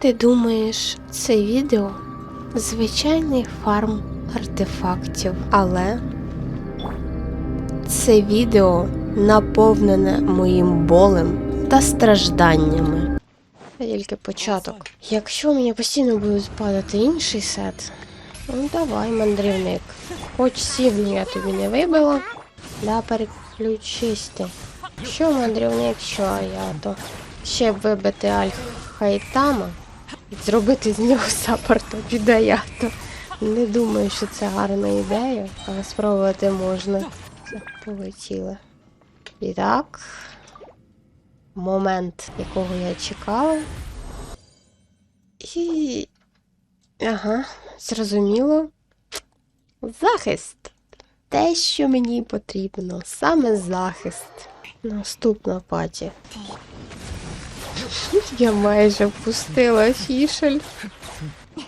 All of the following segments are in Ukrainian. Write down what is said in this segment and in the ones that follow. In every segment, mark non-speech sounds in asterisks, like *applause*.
ти думаєш, це відео звичайний фарм артефактів, але це відео наповнене моїм болем та стражданнями. Це тільки початок. Якщо мені постійно буде падати інший сет, ну давай, мандрівник. Хоч сівню я тобі не вибила, да переключись ти. Що мандрівник, що я то ще вибити Аль Хайтама і зробити з нього саппорта підаято. Не думаю, що це гарна ідея, але спробувати можна. Полетіли. І так. Момент, якого я чекала. І. Ага, зрозуміло. Захист. Те, що мені потрібно, саме захист. Наступна паті. Я майже впустила фішель.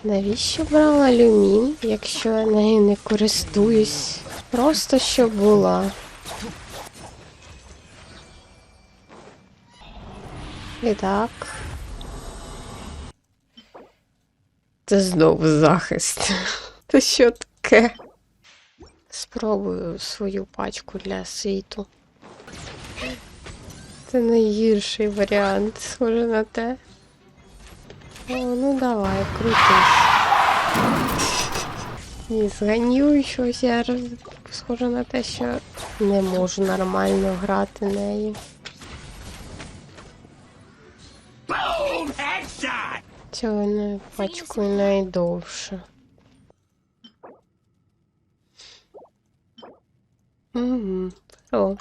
Навіщо брала люмін, якщо я нею не користуюсь? Просто щоб була. І так. Це знову захист. *laughs* Це що таке? Спробую свою пачку для світу. Це найгірший варіант, схоже на те. О, ну давай, крутись. Ні, зганю щось, я схоже на те, що не можу нормально грати нею. Цього не пачкою найдовше. Угу. О.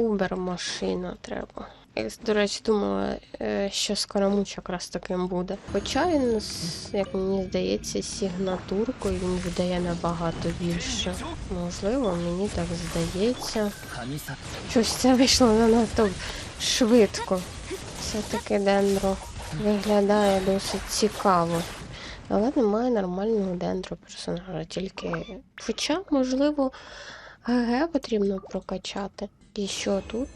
Убер машина треба. Я, до речі, думала, е, що скоромуч якраз таким буде. Хоча він, як мені здається, з сигнатуркою він видає набагато більше. Можливо, мені так здається. Щось це вийшло занадто швидко. Все-таки дендро виглядає досить цікаво. Але немає нормального дендро персонажа, тільки. Хоча, можливо, ГГ потрібно прокачати. Що тут?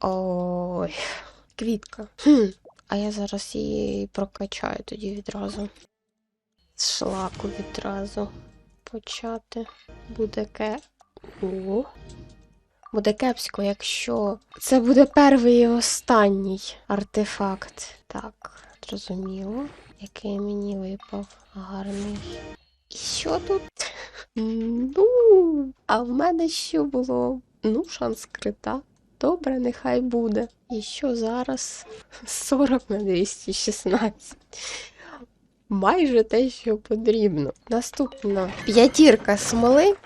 Ой, квітка. Хм. А я зараз її прокачаю тоді відразу. З шлаку відразу почати. Буде ке. О. Буде кепсько, якщо це буде перший і останній артефакт. Так, зрозуміло, який мені випав гарний. І що тут? Ну, а в мене що було? Ну, шанс крита. Добре, нехай буде. І що зараз? 40 на 216. Майже те, що потрібно. Наступна п'ятірка смоли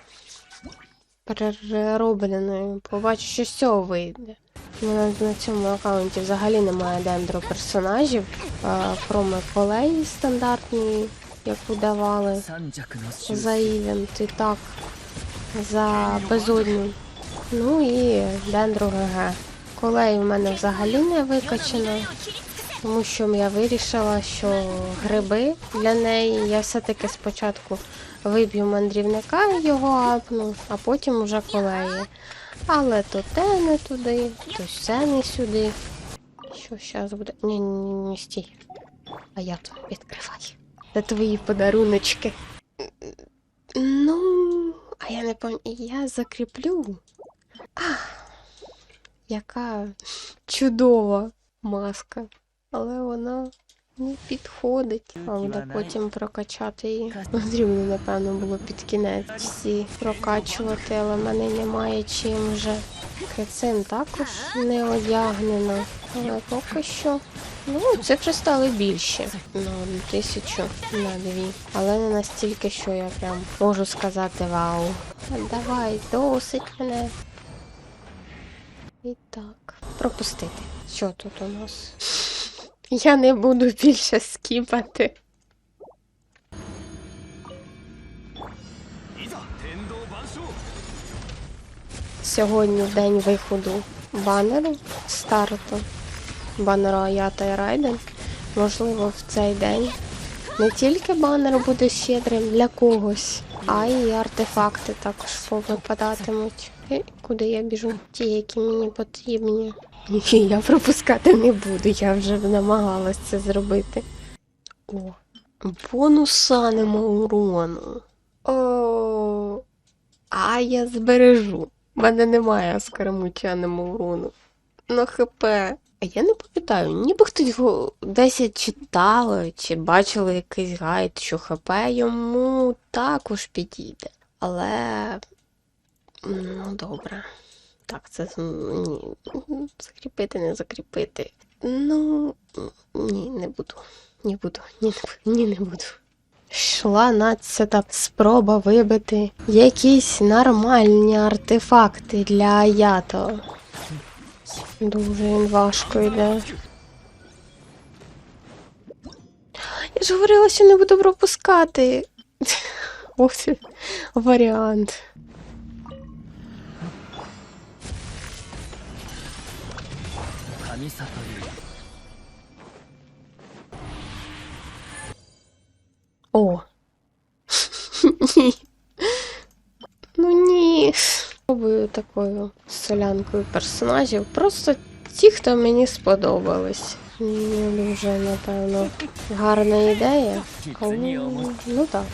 переробленої. Побачу, що з цього вийде. У мене на цьому аккаунті взагалі немає дендро персонажів, кроме колеї стандартної, яку давали за івент і так, за безодню. Ну і дендро ГГ. Колей в мене взагалі не викачано, тому що я вирішила, що гриби для неї я все-таки спочатку виб'ю мандрівника його апну, а потім вже колеї. Але то те не туди, то все не сюди. Що зараз буде? Ні, ні, ні, ні, стій. А я то відкривай. Твої подаруночки. Ну, а я не пам'ятаю. Я закріплю. Ах, яка чудова маска. Але вона не підходить. А буде потім прокачати її. Потрібно, напевно, було під кінець всі прокачувати, але в мене немає чим вже. Цим також не одягнено. Але поки що. Ну, цифри стали більше. На тисячу, на дві. Але не настільки, що я прям можу сказати вау. Давай, досить мене. І так. Пропустити. Що тут у нас? Я не буду більше скіпати. Сьогодні день виходу банеру старту. Банера Аята і Райден. Можливо, в цей день не тільки банер буде щедрим для когось, а й артефакти також повипадатимуть. І куди я біжу? Ті, які мені потрібні. Ні, я пропускати не буду, я вже намагалась це зробити. О, бонуса нема урону. О, а я збережу. У мене немає скарамучаному урону. На ХП. А я не пам'ятаю, ніби хтось його десь читали чи бачили якийсь гайд, що ХП йому також підійде. Але. Ну, добре. Так, це ні. Закріпити, не закріпити. Ну, ні, не буду. Не буду. Ні, ні, не буду. Йшла надцята спроба вибити якісь нормальні артефакти для Аято. Дуже важко йде. Я ж говорила, що не буду пропускати. Ось варіант. О. Ні. *laughs* Ну ні. Спробую такою солянкою персонажів. Просто ті, хто мені сподобались. Не дуже, напевно, гарна ідея. Але, ну так,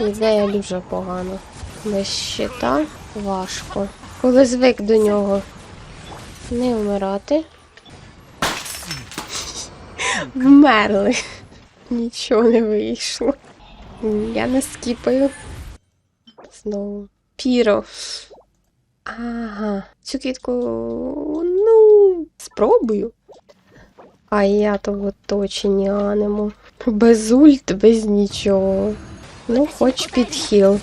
ідея дуже погана. Без щита важко. Коли звик до нього не вмирати. Вмерли. Нічого не вийшло. Я не скіпаю. Знову. Піро. Ага. Цю квітку. Ну, спробую. А я то в оточенні анемо. Без ульт, без нічого. Ну, хоч підхіл.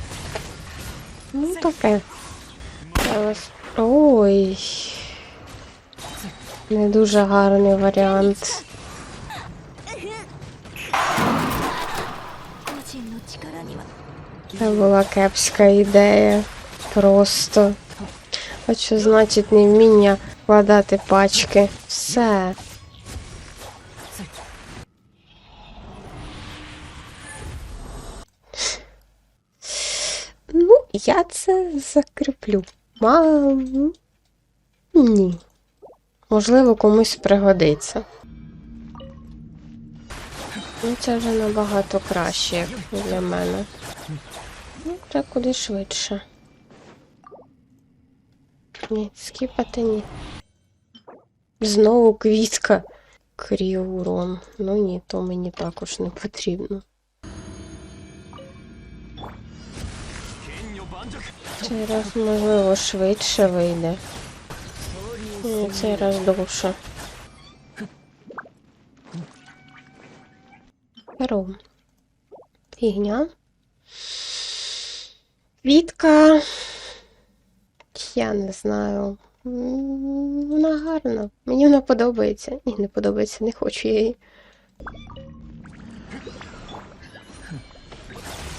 Ну, таке. Зараз. Ой. Не дуже гарний варіант. Це була кепська ідея. Просто. От що значить невміння вкладати пачки. Все. Ну, я це закріплю. Ма... Ні. Можливо, комусь пригодиться. Ну, це вже набагато краще, як для мене. Це куди швидше. Ні, скіпати ні. Знову квітка. Кріурон. Ну ні, то мені також не потрібно. Цей раз, можливо, швидше вийде. Ні, цей раз довше. Беру. Фігня. Квітка. Я не знаю. Вона гарна. Мені вона подобається. Ні, не подобається, не хочу я її.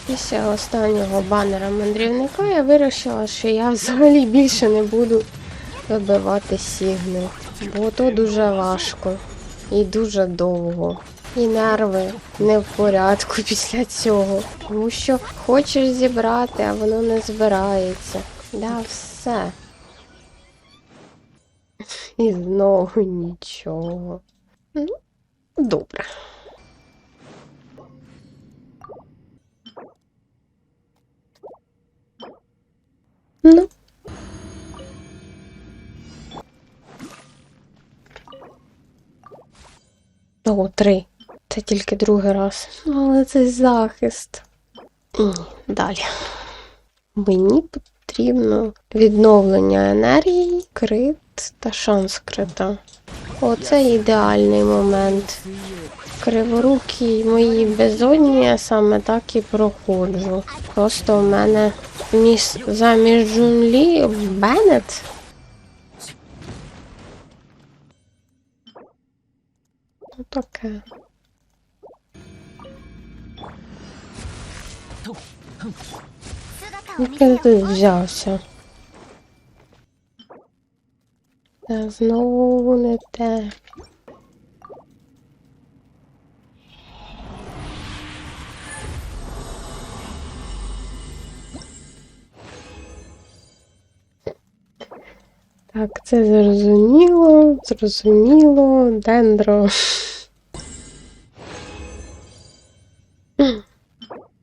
Після останнього банера мандрівника я вирішила, що я взагалі більше не буду вибивати сігни. Бо то дуже важко і дуже довго. І нерви не в порядку після цього. Тому що хочеш зібрати, а воно не збирається. Да, все. І знову нічого. Ну, добре. Ну. О, три. Це тільки другий раз. Але це захист. Ні, далі. Мені потрібно відновлення енергії, крит та шанс крита. Оце ідеальний момент. Криворукі мої безодні я саме так і проходжу. Просто в мене міс... замість Джунлі Беннет. Ну таке. Він тут взявся? Та знову не те. Так, це зрозуміло, зрозуміло, дендро.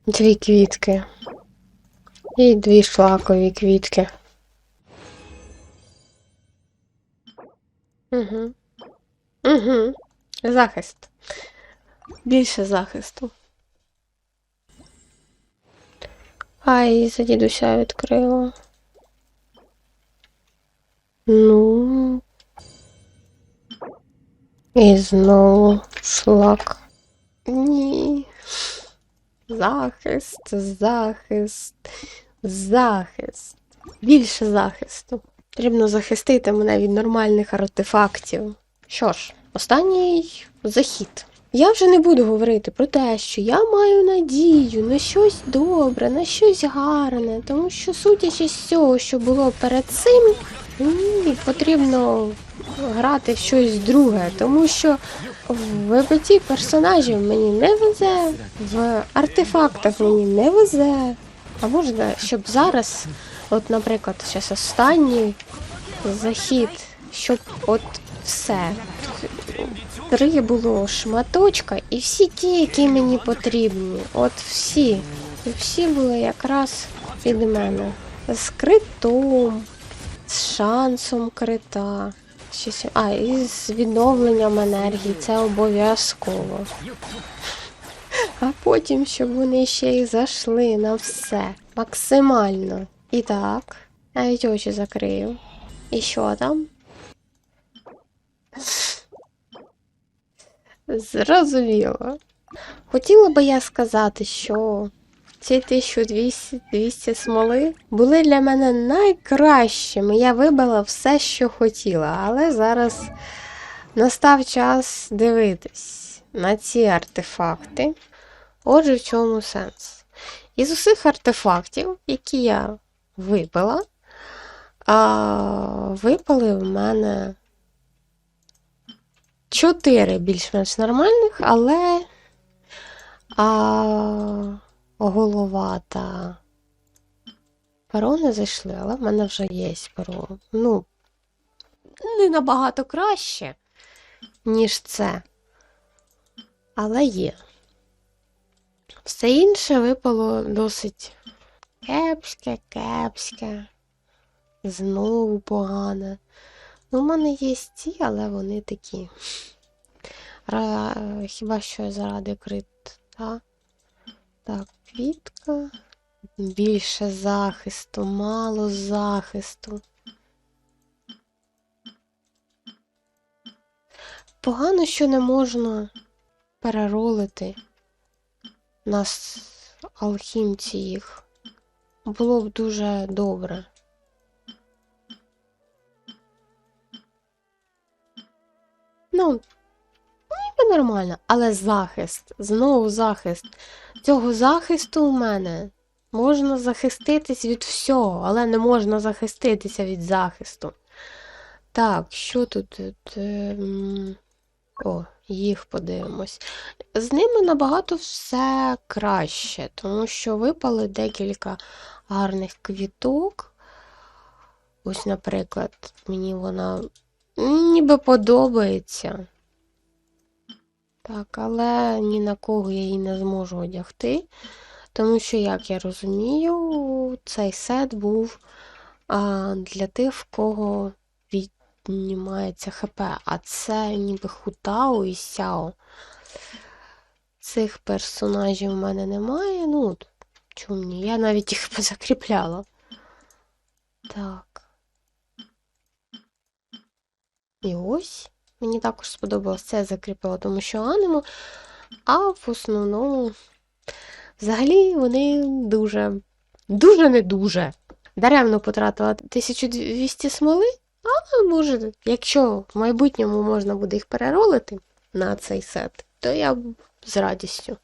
Дві квітки. І дві шлакові квітки. Угу. Угу. Захист. Більше захисту. Ай, за дідуся відкрила. Ну. І знову шлак. Захист, захист, захист. Більше захисту. Потрібно захистити мене від нормальних артефактів. Що ж, останній захід. Я вже не буду говорити про те, що я маю надію на щось добре, на щось гарне, тому що, судячи з цього, що було перед цим, мені потрібно грати щось друге, тому що в вибитті персонажів мені не везе, в артефактах мені не везе. А можна, щоб зараз, от, наприклад, зараз останній захід, щоб от все. Три було шматочка, і всі ті, які мені потрібні. От всі. І всі були якраз під мене. З критом, з шансом крита. А, і з відновленням енергії, це обов'язково. А потім, щоб вони ще й зайшли на все. Максимально. І так, навіть очі закрию. І що там? Зрозуміло. Хотіла би я сказати, що ці 1200 смоли були для мене найкращими. Я вибила все, що хотіла, але зараз настав час дивитись на ці артефакти. Отже, в чому сенс? Із усіх артефактів, які я вибила, випали в мене чотири більш-менш нормальних, але а, голова та перо не зайшли, але в мене вже є перо. Ну, не набагато краще, ніж це. Але є. Все інше випало досить кепське, кепське. Знову погане. Ну, у мене є ті, але вони такі. Хіба що заради крита. Так, квітка. Більше захисту, мало захисту. Погано, що не можна переролити на с- алхімці їх. Було б дуже добре. Ну, нормально, але захист, знову захист. Цього захисту у мене можна захиститись від всього, але не можна захиститися від захисту. Так, що тут? Ем, О, їх подивимось. З ними набагато все краще, тому що випали декілька гарних квіток. Ось, наприклад, мені вона ніби подобається. Так, але ні на кого я її не зможу одягти. Тому що, як я розумію, цей сет був а, для тих, в кого віднімається ХП. А це ніби Хутао і Сяо. Цих персонажів в мене немає. Ну, чому ні? Я навіть їх *laughs* позакріпляла. Так. І ось. Мені також сподобалось це закріпило тому що анему, А в основному, взагалі, вони дуже, дуже не дуже. Даремно потратила 1200 смоли, а може, якщо в майбутньому можна буде їх переролити на цей сет, то я з радістю.